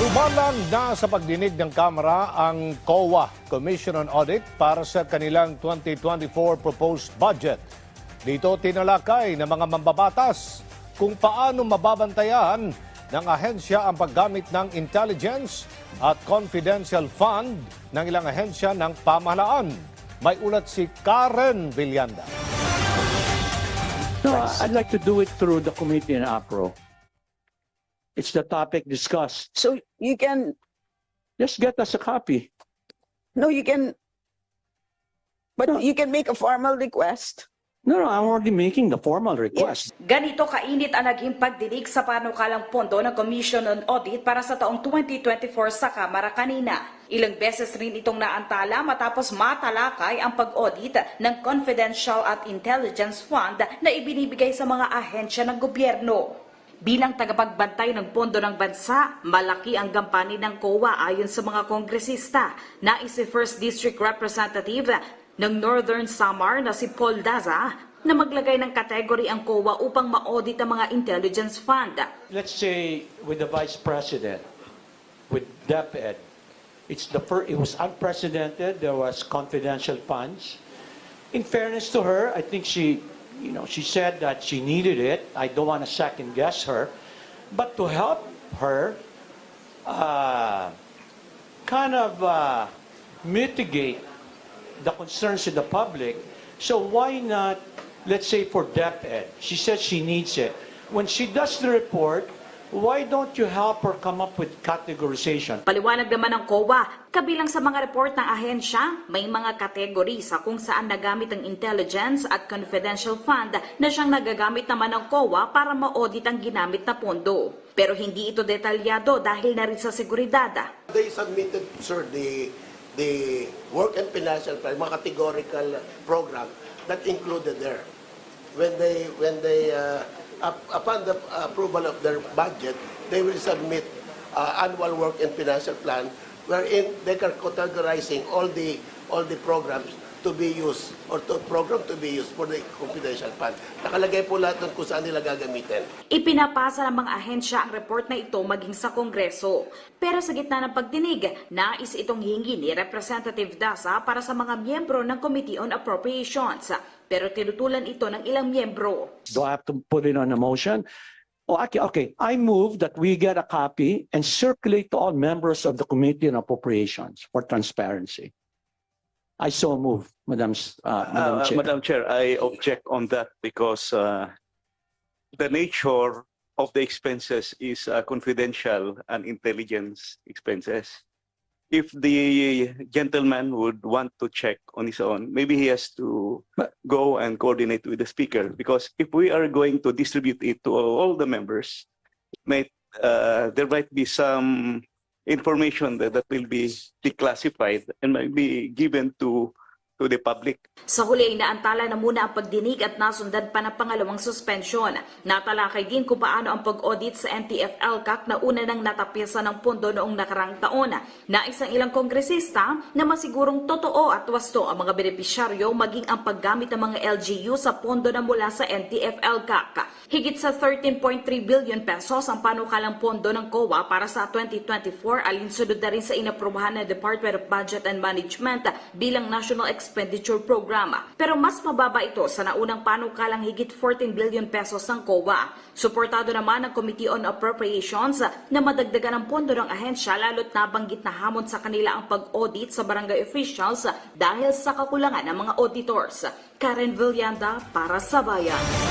Umalang na sa pagdinig ng Kamara ang COA, Commission on Audit, para sa kanilang 2024 proposed budget. Dito tinalakay ng mga mambabatas kung paano mababantayan ng ahensya ang paggamit ng intelligence at confidential fund ng ilang ahensya ng pamahalaan. May ulat si Karen Villanda. No, I'd like to do it through the committee in APRO. It's the topic discussed. So you can, Just get us a copy. no, you can, but you can make a formal request. No, no, I'm already making the formal request. Ganito kainit ang naging pagdinig sa panukalang pondo ng Commission on Audit para sa taong 2024 sa Kamara kanina. Ilang beses rin itong naantala matapos matalakay ang pag-audit ng Confidential at Intelligence Fund na ibinibigay sa mga ahensya ng gobyerno. Bilang tagapagbantay ng pondo ng bansa, malaki ang gampanin ng COA ayon sa mga kongresista. Nais si First District Representative ng Northern Samar na si Paul Daza na maglagay ng category ang COA upang ma-audit ang mga intelligence fund. Let's say with the vice president, with DepEd, it's the first, it was unprecedented. There was confidential funds. In fairness to her, I think she, you know, she said that she needed it. I don't want to second guess her, but to help her, uh, kind of uh, mitigate the concerns of the public. So why not, let's say for DepEd, she says she needs it. When she does the report, why don't you help her come up with categorization? Paliwanag naman ng COA, kabilang sa mga report ng ahensya, may mga kategory sa kung saan nagamit ang intelligence at confidential fund na siyang nagagamit naman ng COA para ma-audit ang ginamit na pondo. Pero hindi ito detalyado dahil na rin sa seguridad. They submitted, sir, the the work and financial plan, mga categorical program that included there. When they when they uh, up- upon the approval of their budget, they will submit uh, annual work and financial plan wherein they are categorizing all the all the programs to be used or to program to be used for the confidential fund. Nakalagay po lahat doon kung saan nila gagamitin. Ipinapasa ng mga ahensya ang report na ito maging sa Kongreso. Pero sa gitna ng pagdinig, nais itong hingi ni Representative Daza para sa mga miyembro ng Committee on Appropriations. Pero tinutulan ito ng ilang miyembro. Do I have to put it on a motion? Oh, okay, okay. I move that we get a copy and circulate to all members of the Committee on Appropriations for transparency. I so move, Madam, S- uh, Madam Uh, Chair. Madam Chair, I object on that because uh, the nature of the expenses is uh, confidential and intelligence expenses. If the gentleman would want to check on his own, maybe he has to But- go and coordinate with the speaker. Because if we are going to distribute it to all the members, might, uh, there might be some information that, that will be declassified and might be given to to the public. Sa huli ay naantala na muna ang pagdinig at nasundan pa ng pangalawang suspension. Natalakay din kung paano ang pag-audit sa NTF-LCAC na una nang natapyasan ng pondo noong nakarang taon. Na isang ilang kongresista na masigurong totoo at wasto ang mga benepisyaryo maging ang paggamit ng mga LGU sa pondo na mula sa NTF-LCAC. Higit sa 13.3 billion pesos ang panukalang pondo ng COA para sa 2024 alinsunod na rin sa inaprubahan ng Department of Budget and Management bilang National Expenditure Program. Pero mas mababa ito sa naunang panukalang higit 14 billion pesos ng COA. Suportado naman ng Committee on Appropriations na madagdagan ang pondo ng ahensya lalo't nabanggit na hamon sa kanila ang pag-audit sa barangay officials dahil sa kakulangan ng mga auditors. Karen Villanda para sa Bayan.